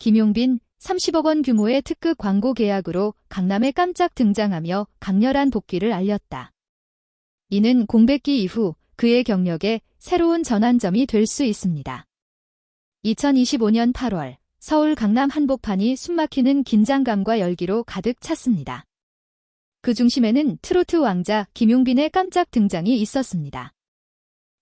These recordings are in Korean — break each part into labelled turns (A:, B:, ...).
A: 김용빈 30억 원 규모의 특급 광고 계약으로 강남에 깜짝 등장하며 강렬한 복귀를 알렸다. 이는 공백기 이후 그의 경력에 새로운 전환점이 될 수 있습니다. 2025년 8월 서울 강남 한복판이 숨막히는 긴장감과 열기로 가득 찼습니다. 그 중심에는 트로트 왕자 김용빈의 깜짝 등장이 있었습니다.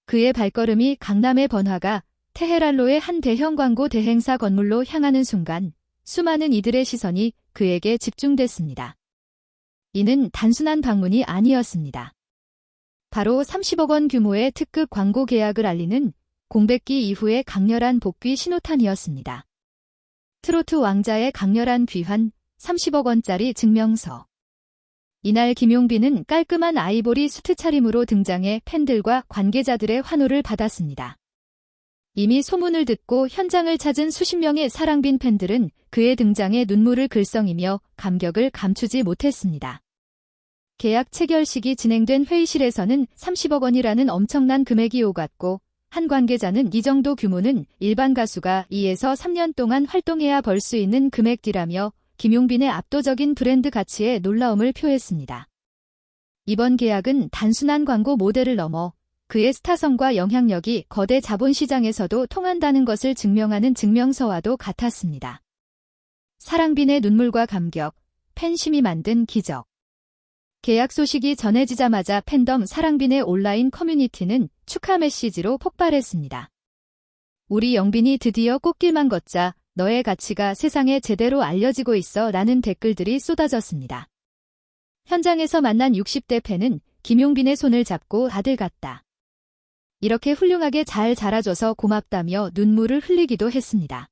A: 그의 발걸음이 강남의 번화가 테헤랄로의 한 대형 광고 대행사 건물로 향하는 순간 수많은 이들의 시선이 그에게 집중됐습니다. 이는 단순한 방문이 아니었습니다. 바로 30억 원 규모의 특급 광고 계약을 알리는 공백기 이후의 강렬한 복귀 신호탄이었습니다. 트로트 왕자의 강렬한 귀환 30억 원짜리 증명서. 이날 김용빈은 깔끔한 아이보리 수트 차림으로 등장해 팬들과 관계자들의 환호를 받았습니다. 이미 소문을 듣고 현장을 찾은 수십 명의 사랑빈 팬들은 그의 등장에 눈물을 글썽이며 감격을 감추지 못했습니다. 계약 체결식이 진행된 회의실에서는 30억 원이라는 엄청난 금액이 오갔고 한 관계자는 이 정도 규모는 일반 가수가 2에서 3년 동안 활동해야 벌 수 있는 금액이라며 김용빈의 압도적인 브랜드 가치에 놀라움을 표했습니다. 이번 계약은 단순한 광고 모델을 넘어 그의 스타성과 영향력이 거대 자본시장에서도 통한다는 것을 증명하는 증명서와도 같았습니다. 사랑빈의 눈물과 감격, 팬심이 만든 기적. 계약 소식이 전해지자마자 팬덤 사랑빈의 온라인 커뮤니티는 축하 메시지로 폭발했습니다. 우리 영빈이 드디어 꽃길만 걷자 너의 가치가 세상에 제대로 알려지고 있어 라는 댓글들이 쏟아졌습니다. 현장에서 만난 60대 팬은 김용빈의 손을 잡고 아들 같다. 이렇게 훌륭하게 잘 자라줘서 고맙다며 눈물을 흘리기도 했습니다.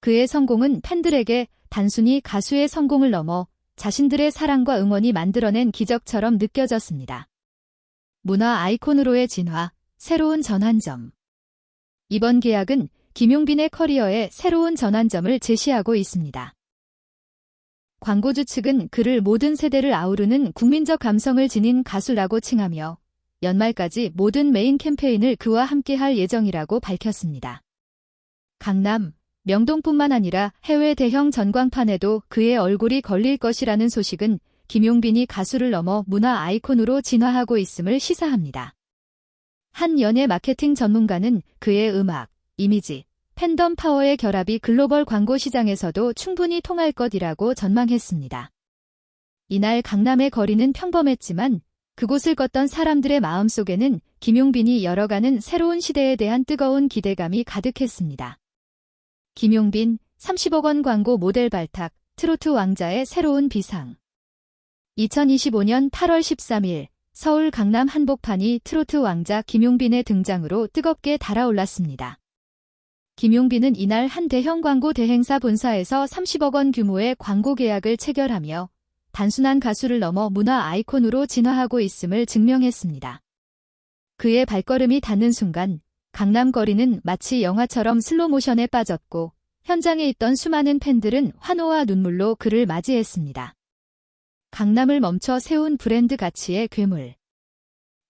A: 그의 성공은 팬들에게 단순히 가수의 성공을 넘어 자신들의 사랑과 응원이 만들어낸 기적처럼 느껴졌습니다. 문화 아이콘으로의 진화, 새로운 전환점. 이번 계약은 김용빈의 커리어에 새로운 전환점을 제시하고 있습니다. 광고주 측은 그를 모든 세대를 아우르는 국민적 감성을 지닌 가수라고 칭하며 연말까지 모든 메인 캠페인을 그와 함께 할 예정이라고 밝혔습니다. 강남, 명동뿐만 아니라 해외 대형 전광판에도 그의 얼굴이 걸릴 것이라는 소식은 김용빈이 가수를 넘어 문화 아이콘으로 진화하고 있음을 시사합니다. 한 연예 마케팅 전문가는 그의 음악, 이미지, 팬덤 파워의 결합이 글로벌 광고 시장에서도 충분히 통할 것이라고 전망했습니다. 이날 강남의 거리는 평범했지만 그곳을 걷던 사람들의 마음속에는 김용빈이 열어가는 새로운 시대에 대한 뜨거운 기대감이 가득했습니다. 김용빈 30억 원 광고 모델 발탁, 트로트 왕자의 새로운 비상. 2025년 8월 13일 서울 강남 한복판이 트로트 왕자 김용빈의 등장으로 뜨겁게 달아올랐습니다. 김용빈은 이날 한 대형 광고 대행사 본사에서 30억 원 규모의 광고 계약을 체결하며 단순한 가수를 넘어 문화 아이콘으로 진화하고 있음을 증명했습니다. 그의 발걸음이 닿는 순간 강남 거리는 마치 영화처럼 슬로모션에 빠졌고 현장에 있던 수많은 팬들은 환호와 눈물로 그를 맞이했습니다. 강남을 멈춰 세운 브랜드 가치의 괴물.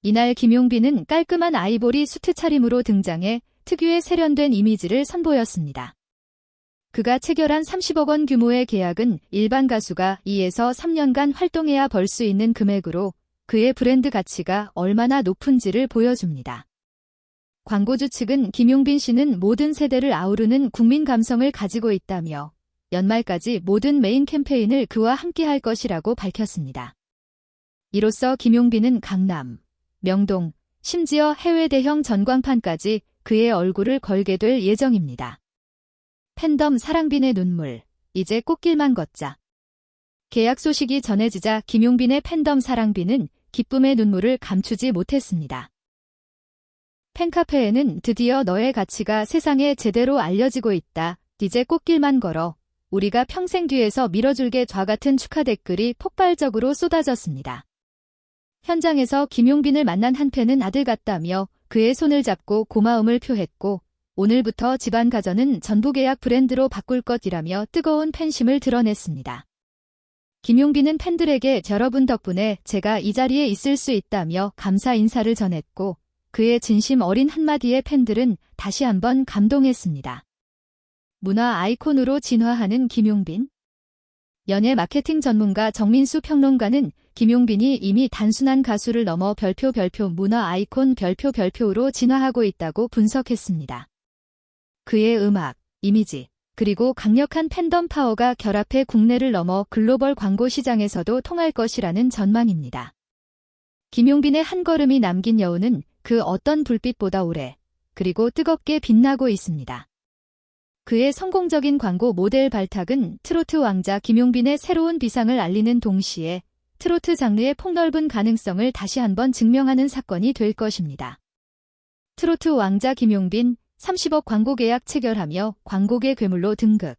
A: 이날 김용빈은 깔끔한 아이보리 수트 차림으로 등장해 특유의 세련된 이미지를 선보였습니다. 그가 체결한 30억 원 규모의 계약은 일반 가수가 2에서 3년간 활동해야 벌 수 있는 금액으로 그의 브랜드 가치가 얼마나 높은지를 보여줍니다. 광고주 측은 김용빈 씨는 모든 세대를 아우르는 국민 감성을 가지고 있다며 연말까지 모든 메인 캠페인을 그와 함께 할 것이라고 밝혔습니다. 이로써 김용빈은 강남, 명동, 심지어 해외 대형 전광판까지 그의 얼굴을 걸게 될 예정입니다. 팬덤 사랑빈의 눈물, 이제 꽃길만 걷자. 계약 소식이 전해지자 김용빈의 팬덤 사랑빈은 기쁨의 눈물을 감추지 못했습니다. 팬카페에는 드디어 너의 가치가 세상에 제대로 알려지고 있다. 이제 꽃길만 걸어. 우리가 평생 뒤에서 밀어줄게 좌 같은 축하 댓글이 폭발적으로 쏟아졌습니다. 현장에서 김용빈을 만난 한 팬은 아들 같다며 그의 손을 잡고 고마움을 표했고 오늘부터 집안 가전은 전부 계약 브랜드로 바꿀 것이라며 뜨거운 팬심을 드러냈습니다. 김용빈은 팬들에게 여러분 덕분에 제가 이 자리에 있을 수 있다며 감사 인사를 전했고 그의 진심 어린 한마디에 팬들은 다시 한번 감동했습니다. 문화 아이콘으로 진화하는 김용빈. 연예 마케팅 전문가 정민수 평론가는 김용빈이 이미 단순한 가수를 넘어 별표 별표 문화 아이콘 별표 별표로 진화하고 있다고 분석했습니다. 그의 음악, 이미지, 그리고 강력한 팬덤 파워가 결합해 국내를 넘어 글로벌 광고 시장에서도 통할 것이라는 전망입니다. 김용빈의 한 걸음이 남긴 여우는 그 어떤 불빛보다 오래, 그리고 뜨겁게 빛나고 있습니다. 그의 성공적인 광고 모델 발탁은 트로트 왕자 김용빈의 새로운 비상을 알리는 동시에 트로트 장르의 폭넓은 가능성을 다시 한번 증명하는 사건이 될 것입니다. 트로트 왕자 김용빈 30억 광고 계약 체결하며 광고계 괴물로 등극.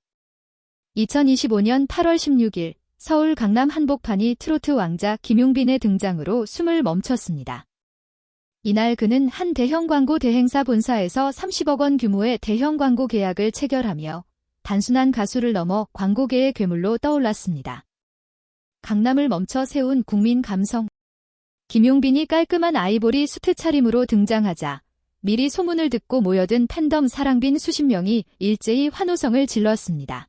A: 2025년 8월 16일 서울 강남 한복판이 트로트 왕자 김용빈의 등장으로 숨을 멈췄습니다. 이날 그는 한 대형 광고 대행사 본사에서 30억 원 규모의 대형 광고 계약을 체결하며 단순한 가수를 넘어 광고계의 괴물로 떠올랐습니다. 강남을 멈춰 세운 국민 감성. 김용빈이 깔끔한 아이보리 수트 차림으로 등장하자 미리 소문을 듣고 모여든 팬덤 사랑빈 수십 명이 일제히 환호성을 질렀습니다.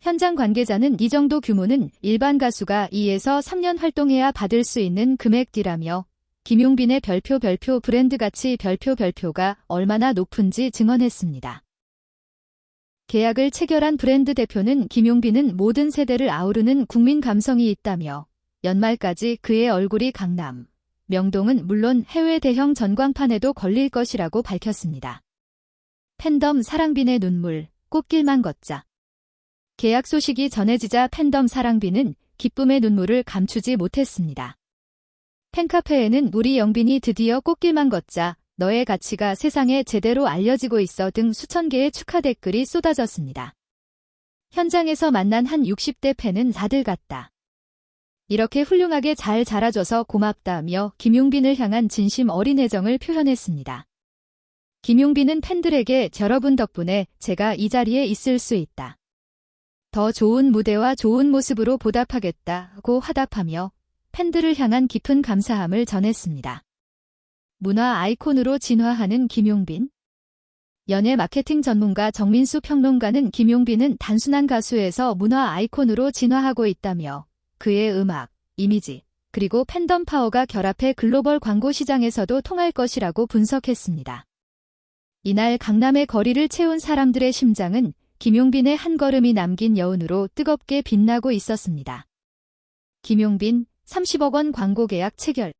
A: 현장 관계자는 이 정도 규모는 일반 가수가 2에서 3년 활동해야 받을 수 있는 금액디라며 김용빈의 별표 별표 브랜드 가치 별표 별표가 얼마나 높은지 증언했습니다. 계약을 체결한 브랜드 대표는 김용빈은 모든 세대를 아우르는 국민 감성이 있다며 연말까지 그의 얼굴이 강남, 명동은 물론 해외 대형 전광판에도 걸릴 것이라고 밝혔습니다. 팬덤 사랑빈의 눈물, 꽃길만 걷자. 계약 소식이 전해지자 팬덤 사랑빈은 기쁨의 눈물을 감추지 못했습니다. 팬카페에는 우리 영빈이 드디어 꽃길만 걷자 너의 가치가 세상에 제대로 알려지고 있어 등 수천 개의 축하 댓글이 쏟아졌습니다. 현장에서 만난 한 60대 팬은 다들 같다. 이렇게 훌륭하게 잘 자라줘서 고맙다며 김용빈을 향한 진심 어린 애정을 표현했습니다. 김용빈은 팬들에게 여러분 덕분에 제가 이 자리에 있을 수 있다. 더 좋은 무대와 좋은 모습으로 보답하겠다고 화답하며 팬들을 향한 깊은 감사함을 전했습니다. 문화 아이콘으로 진화하는 김용빈. 연예 마케팅 전문가 정민수 평론가는 김용빈은 단순한 가수에서 문화 아이콘으로 진화하고 있다며 그의 음악, 이미지, 그리고 팬덤 파워가 결합해 글로벌 광고 시장에서도 통할 것이라고 분석했습니다. 이날 강남의 거리를 채운 사람들의 심장은 김용빈의 한 걸음이 남긴 여운으로 뜨겁게 빛나고 있었습니다. 김용빈 30억 원 광고 계약 체결.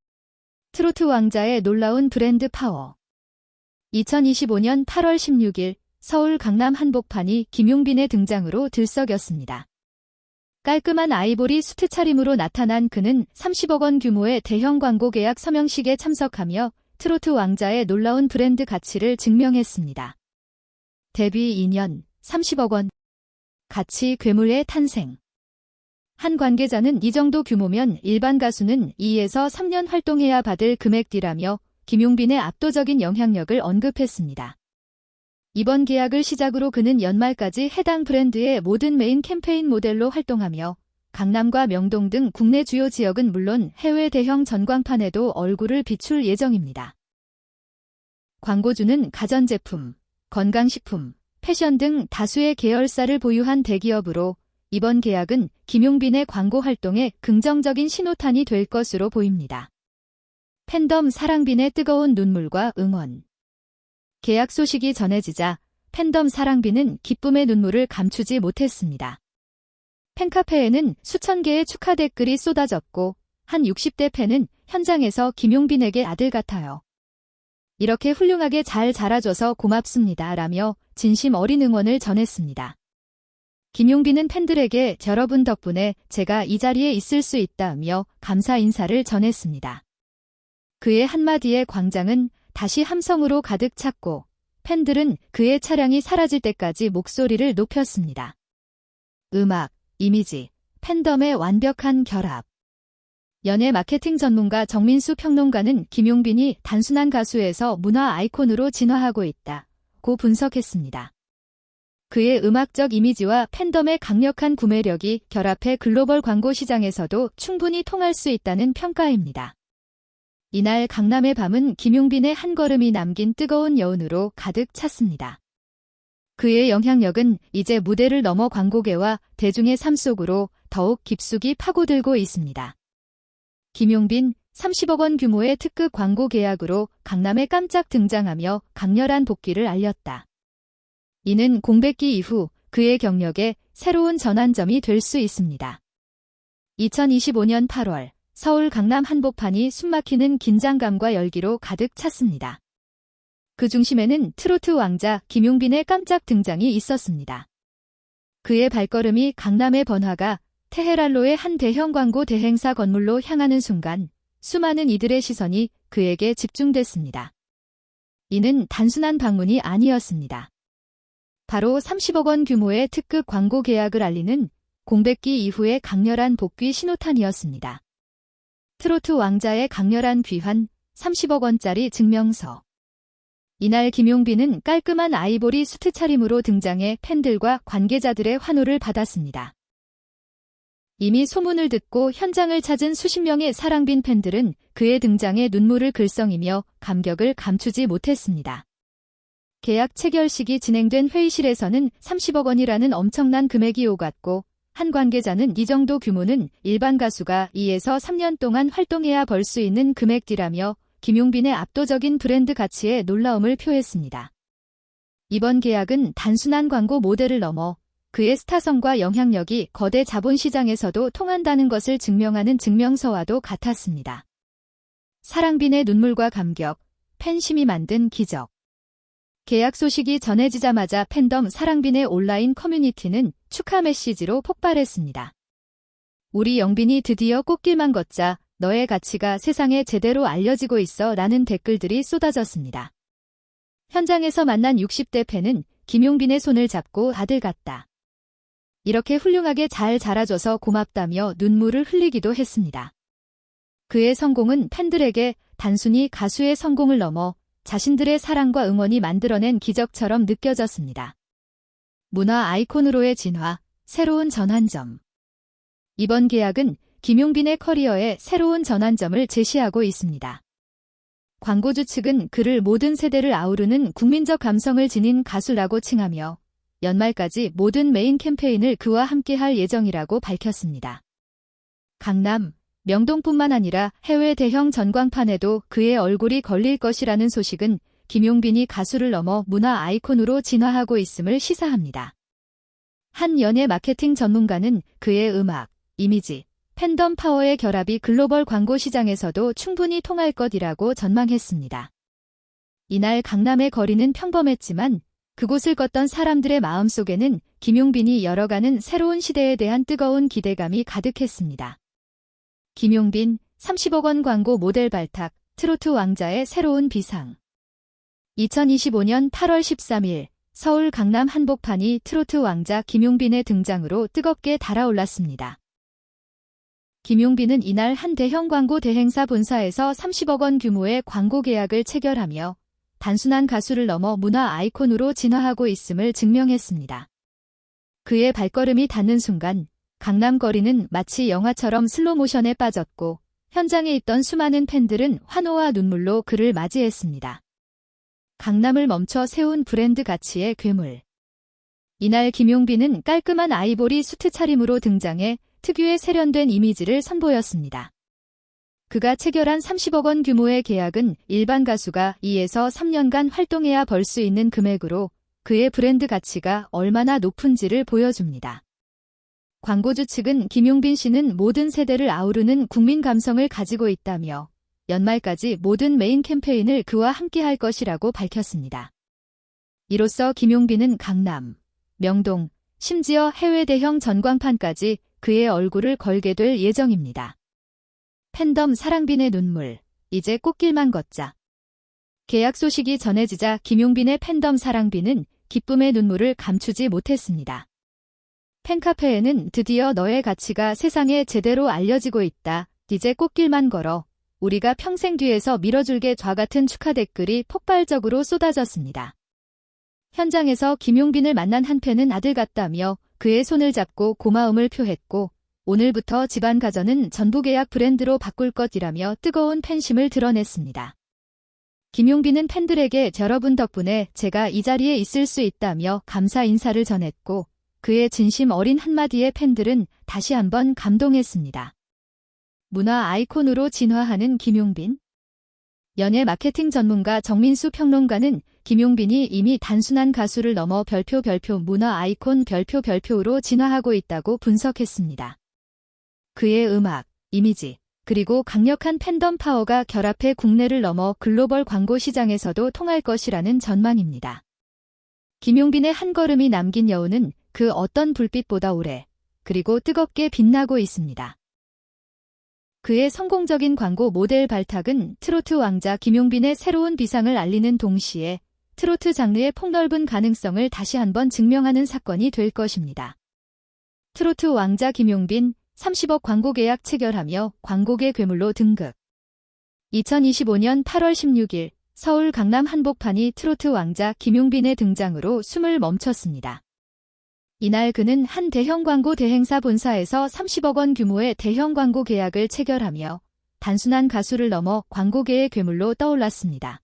A: 트로트 왕자의 놀라운 브랜드 파워. 2025년 8월 16일 서울 강남 한복판이 김용빈의 등장으로 들썩였습니다. 깔끔한 아이보리 수트 차림으로 나타난 그는 30억 원 규모의 대형 광고 계약 서명식에 참석하며 트로트 왕자의 놀라운 브랜드 가치를 증명했습니다. 데뷔 2년 30억 원 가치 괴물의 탄생 한 관계자는 이 정도 규모면 일반 가수는 2에서 3년 활동해야 받을 금액디라며 김용빈의 압도적인 영향력을 언급했습니다. 이번 계약을 시작으로 그는 연말까지 해당 브랜드의 모든 메인 캠페인 모델로 활동하며 강남과 명동 등 국내 주요 지역은 물론 해외 대형 전광판에도 얼굴을 비출 예정입니다. 광고주는 가전제품, 건강식품, 패션 등 다수의 계열사를 보유한 대기업으로 이번 계약은 김용빈의 광고 활동에 긍정적인 신호탄이 될 것으로 보입니다. 팬덤 사랑빈의 뜨거운 눈물과 응원. 계약 소식이 전해지자 팬덤 사랑빈은 기쁨의 눈물을 감추지 못했습니다. 팬카페에는 수천 개의 축하 댓글이 쏟아졌고 한 60대 팬은 현장에서 김용빈에게 아들 같아요. 이렇게 훌륭하게 잘 자라줘서 고맙습니다. 라며 진심 어린 응원을 전했습니다. 김용빈은 팬들에게 여러분 덕분에 제가 이 자리에 있을 수 있다며 감사 인사를 전했습니다. 그의 한마디에 광장은 다시 함성으로 가득 찼고 팬들은 그의 차량이 사라질 때까지 목소리를 높였습니다. 음악, 이미지, 팬덤의 완벽한 결합. 연예 마케팅 전문가 정민수 평론가는 김용빈이 단순한 가수에서 문화 아이콘으로 진화하고 있다. 고 분석했습니다. 그의 음악적 이미지와 팬덤의 강력한 구매력이 결합해 글로벌 광고 시장에서도 충분히 통할 수 있다는 평가입니다. 이날 강남의 밤은 김용빈의 한 걸음이 남긴 뜨거운 여운으로 가득 찼습니다. 그의 영향력은 이제 무대를 넘어 광고계와 대중의 삶 속으로 더욱 깊숙이 파고들고 있습니다. 김용빈 30억 원 규모의 특급 광고 계약으로 강남에 깜짝 등장하며 강렬한 복귀를 알렸다. 이는 공백기 이후 그의 경력에 새로운 전환점이 될 수 있습니다. 2025년 8월 서울 강남 한복판이 숨막히는 긴장감과 열기로 가득 찼습니다. 그 중심에는 트로트 왕자 김용빈의 깜짝 등장이 있었습니다. 그의 발걸음이 강남의 번화가 테헤랄로의 한 대형 광고 대행사 건물로 향하는 순간 수많은 이들의 시선이 그에게 집중됐습니다. 이는 단순한 방문이 아니었습니다. 바로 30억 원 규모의 특급 광고 계약을 알리는 공백기 이후의 강렬한 복귀 신호탄이었습니다. 트로트 왕자의 강렬한 귀환 30억 원짜리 증명서. 이날 김용빈은 깔끔한 아이보리 수트 차림으로 등장해 팬들과 관계자들의 환호를 받았습니다. 이미 소문을 듣고 현장을 찾은 수십 명의 사랑빈 팬들은 그의 등장에 눈물을 글썽이며 감격을 감추지 못했습니다. 계약 체결식이 진행된 회의실에서는 30억 원이라는 엄청난 금액이 오갔고 한 관계자는 이 정도 규모는 일반 가수가 2에서 3년 동안 활동해야 벌 수 있는 금액이라며 김용빈의 압도적인 브랜드 가치에 놀라움을 표했습니다. 이번 계약은 단순한 광고 모델을 넘어 그의 스타성과 영향력이 거대 자본시장에서도 통한다는 것을 증명하는 증명서와도 같았습니다. 사랑빈의 눈물과 감격, 팬심이 만든 기적. 계약 소식이 전해지자마자 팬덤 사랑빈의 온라인 커뮤니티는 축하 메시지로 폭발했습니다. 우리 영빈이 드디어 꽃길만 걷자 너의 가치가 세상에 제대로 알려지고 있어 라는 댓글들이 쏟아졌습니다. 현장에서 만난 60대 팬은 김용빈의 손을 잡고 아들 같다. 이렇게 훌륭하게 잘 자라줘서 고맙다며 눈물을 흘리기도 했습니다. 그의 성공은 팬들에게 단순히 가수의 성공을 넘어 자신들의 사랑과 응원이 만들어낸 기적처럼 느껴졌습니다. 문화 아이콘으로의 진화, 새로운 전환점. 이번 계약은 김용빈의 커리어에 새로운 전환점을 제시하고 있습니다. 광고주 측은 그를 모든 세대를 아우르는 국민적 감성을 지닌 가수라고 칭하며 연말까지 모든 메인 캠페인을 그와 함께 할 예정이라고 밝혔습니다. 강남, 명동뿐만 아니라 해외 대형 전광판에도 그의 얼굴이 걸릴 것이라는 소식은 김용빈이 가수를 넘어 문화 아이콘으로 진화하고 있음을 시사합니다. 한 연예 마케팅 전문가는 그의 음악, 이미지, 팬덤 파워의 결합이 글로벌 광고 시장에서도 충분히 통할 것이라고 전망했습니다. 이날 강남의 거리는 평범했지만 그곳을 걷던 사람들의 마음속에는 김용빈이 열어가는 새로운 시대에 대한 뜨거운 기대감이 가득했습니다. 김용빈 30억 원 광고 모델 발탁 트로트 왕자의 새로운 비상 2025년 8월 13일 서울 강남 한복판이 트로트 왕자 김용빈의 등장으로 뜨겁게 달아올랐습니다. 김용빈은 이날 한 대형 광고 대행사 본사에서 30억 원 규모의 광고 계약을 체결하며 단순한 가수를 넘어 문화 아이콘으로 진화하고 있음을 증명했습니다. 그의 발걸음이 닿는 순간 강남 거리는 마치 영화처럼 슬로모션에 빠졌고 현장에 있던 수많은 팬들은 환호와 눈물로 그를 맞이했습니다. 강남을 멈춰 세운 브랜드 가치의 괴물. 이날 김용빈은 깔끔한 아이보리 수트 차림으로 등장해 특유의 세련된 이미지를 선보였습니다. 그가 체결한 30억 원 규모의 계약은 일반 가수가 2에서 3년간 활동해야 벌 수 있는 금액으로 그의 브랜드 가치가 얼마나 높은지를 보여줍니다. 광고주 측은 김용빈 씨는 모든 세대를 아우르는 국민 감성을 가지고 있다며 연말까지 모든 메인 캠페인을 그와 함께 할 것이라고 밝혔습니다. 이로써 김용빈은 강남, 명동, 심지어 해외 대형 전광판까지 그의 얼굴을 걸게 될 예정입니다. 팬덤 사랑빈의 눈물, 이제 꽃길만 걷자. 계약 소식이 전해지자 김용빈의 팬덤 사랑빈은 기쁨의 눈물을 감추지 못했습니다. 팬카페에는 드디어 너의 가치가 세상에 제대로 알려지고 있다. 이제 꽃길만 걸어. 우리가 평생 뒤에서 밀어줄게 좌 같은 축하 댓글이 폭발적으로 쏟아졌습니다. 현장에서 김용빈을 만난 한 팬은 아들 같다며 그의 손을 잡고 고마움을 표했고 오늘부터 집안 가전은 전부 계약 브랜드로 바꿀 것이라며 뜨거운 팬심을 드러냈습니다. 김용빈은 팬들에게 여러분 덕분에 제가 이 자리에 있을 수 있다며 감사 인사를 전했고 그의 진심 어린 한마디에 팬들은 다시 한번 감동했습니다. 문화 아이콘으로 진화하는 김용빈 연예 마케팅 전문가 정민수 평론가는 김용빈이 이미 단순한 가수를 넘어 별표 별표 문화 아이콘 별표 별표로 진화하고 있다고 분석했습니다. 그의 음악, 이미지, 그리고 강력한 팬덤 파워가 결합해 국내를 넘어 글로벌 광고 시장에서도 통할 것이라는 전망입니다. 김용빈의 한 걸음이 남긴 여우는 그 어떤 불빛보다 오래, 그리고 뜨겁게 빛나고 있습니다. 그의 성공적인 광고 모델 발탁은 트로트 왕자 김용빈의 새로운 비상을 알리는 동시에 트로트 장르의 폭넓은 가능성을 다시 한번 증명하는 사건이 될 것입니다. 트로트 왕자 김용빈 30억 광고 계약 체결하며 광고계 괴물로 등극. 2025년 8월 16일 서울 강남 한복판이 트로트 왕자 김용빈의 등장으로 숨을 멈췄습니다. 이날 그는 한 대형 광고 대행사 본사에서 30억 원 규모의 대형 광고 계약을 체결하며 단순한 가수를 넘어 광고계의 괴물로 떠올랐습니다.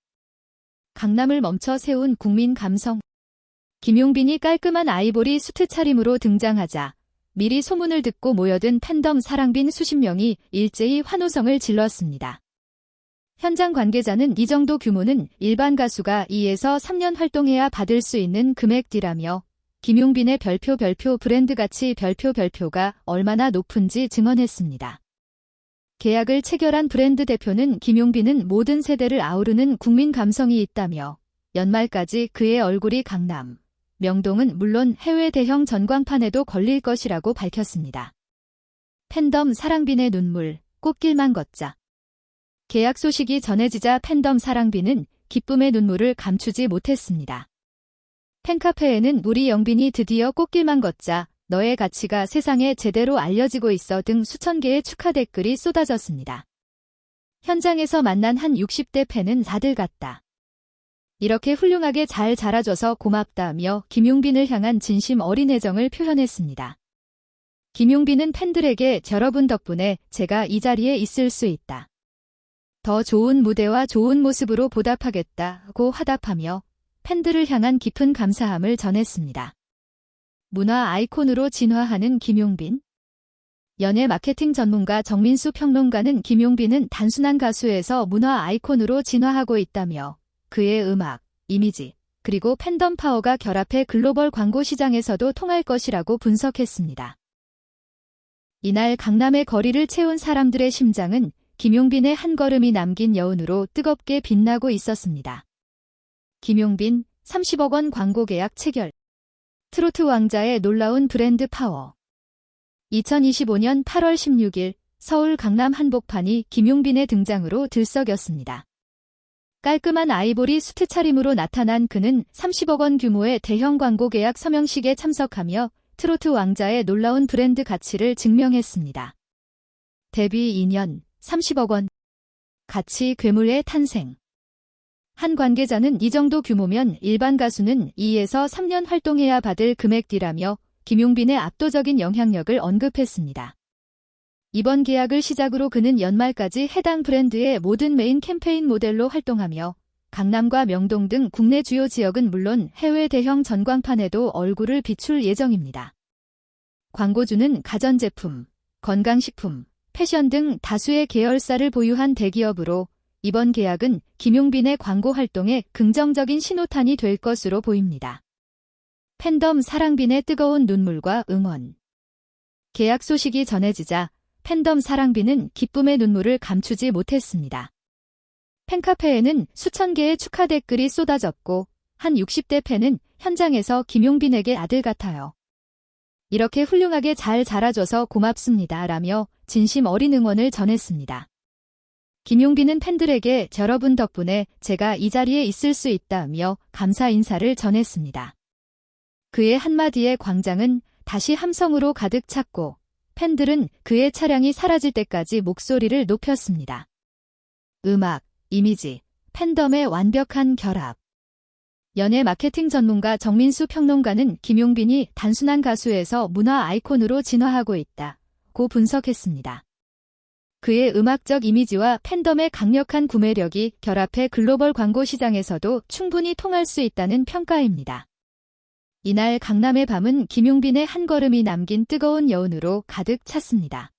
A: 강남을 멈춰 세운 국민 감성. 김용빈이 깔끔한 아이보리 수트 차림으로 등장하자 미리 소문을 듣고 모여든 팬덤 사랑빈 수십 명이 일제히 환호성을 질렀습니다. 현장 관계자는 이 정도 규모는 일반 가수가 2에서 3년 활동해야 받을 수 있는 금액디라며 김용빈의 별표 별표 브랜드 가치 별표 별표가 얼마나 높은지 증언했습니다. 계약을 체결한 브랜드 대표는 김용빈은 모든 세대를 아우르는 국민 감성이 있다며 연말까지 그의 얼굴이 강남, 명동은 물론 해외 대형 전광판에도 걸릴 것이라고 밝혔습니다. 팬덤 사랑빈의 눈물, 꽃길만 걷자. 계약 소식이 전해지자 팬덤 사랑빈은 기쁨의 눈물을 감추지 못했습니다. 팬카페에는 우리 영빈이 드디어 꽃길만 걷자 너의 가치가 세상에 제대로 알려지고 있어 등 수천 개의 축하 댓글이 쏟아졌습니다. 현장에서 만난 한 60대 팬은 다들 같다. 이렇게 훌륭하게 잘 자라줘서 고맙다며 김용빈을 향한 진심 어린 애정을 표현했습니다. 김용빈은 팬들에게 여러분 덕분에 제가 이 자리에 있을 수 있다. 더 좋은 무대와 좋은 모습으로 보답하겠다고 화답하며 팬들을 향한 깊은 감사함을 전했습니다. 문화 아이콘으로 진화하는 김용빈 연예 마케팅 전문가 정민수 평론가는 김용빈은 단순한 가수에서 문화 아이콘으로 진화하고 있다며 그의 음악, 이미지, 그리고 팬덤 파워가 결합해 글로벌 광고 시장에서도 통할 것이라고 분석했습니다. 이날 강남의 거리를 채운 사람들의 심장은 김용빈의 한 걸음이 남긴 여운으로 뜨겁게 빛나고 있었습니다. 김용빈 30억 원 광고 계약 체결. 트로트 왕자의 놀라운 브랜드 파워. 2025년 8월 16일 서울 강남 한복판이 김용빈의 등장으로 들썩였습니다. 깔끔한 아이보리 수트 차림으로 나타난 그는 30억 원 규모의 대형 광고 계약 서명식에 참석하며 트로트 왕자의 놀라운 브랜드 가치를 증명했습니다. 데뷔 2년 30억 원 가치 괴물의 탄생 한 관계자는 이 정도 규모면 일반 가수는 2에서 3년 활동해야 받을 금액디라며 김용빈의 압도적인 영향력을 언급했습니다. 이번 계약을 시작으로 그는 연말까지 해당 브랜드의 모든 메인 캠페인 모델로 활동하며 강남과 명동 등 국내 주요 지역은 물론 해외 대형 전광판에도 얼굴을 비출 예정입니다. 광고주는 가전제품, 건강식품, 패션 등 다수의 계열사를 보유한 대기업으로 이번 계약은 김용빈의 광고 활동에 긍정적인 신호탄이 될 것으로 보입니다. 팬덤 사랑빈의 뜨거운 눈물과 응원. 계약 소식이 전해지자 팬덤 사랑빈은 기쁨의 눈물을 감추지 못했습니다. 팬카페에는 수천 개의 축하 댓글이 쏟아졌고 한 60대 팬은 현장에서 김용빈에게 아들 같아요. 이렇게 훌륭하게 잘 자라줘서 고맙습니다. 라며 진심 어린 응원을 전했습니다. 김용빈은 팬들에게 여러분 덕분에 제가 이 자리에 있을 수 있다며 감사 인사를 전했습니다. 그의 한마디에 광장은 다시 함성으로 가득 찼고 팬들은 그의 차량이 사라질 때까지 목소리를 높였습니다. 음악, 이미지, 팬덤의 완벽한 결합. 연예 마케팅 전문가 정민수 평론가는 김용빈이 단순한 가수에서 문화 아이콘으로 진화하고 있다. 고 분석했습니다. 그의 음악적 이미지와 팬덤의 강력한 구매력이 결합해 글로벌 광고 시장에서도 충분히 통할 수 있다는 평가입니다. 이날 강남의 밤은 김용빈의 한 걸음이 남긴 뜨거운 여운으로 가득 찼습니다.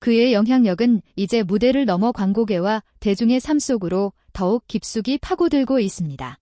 A: 그의 영향력은 이제 무대를 넘어 광고계와 대중의 삶 속으로 더욱 깊숙이 파고들고 있습니다.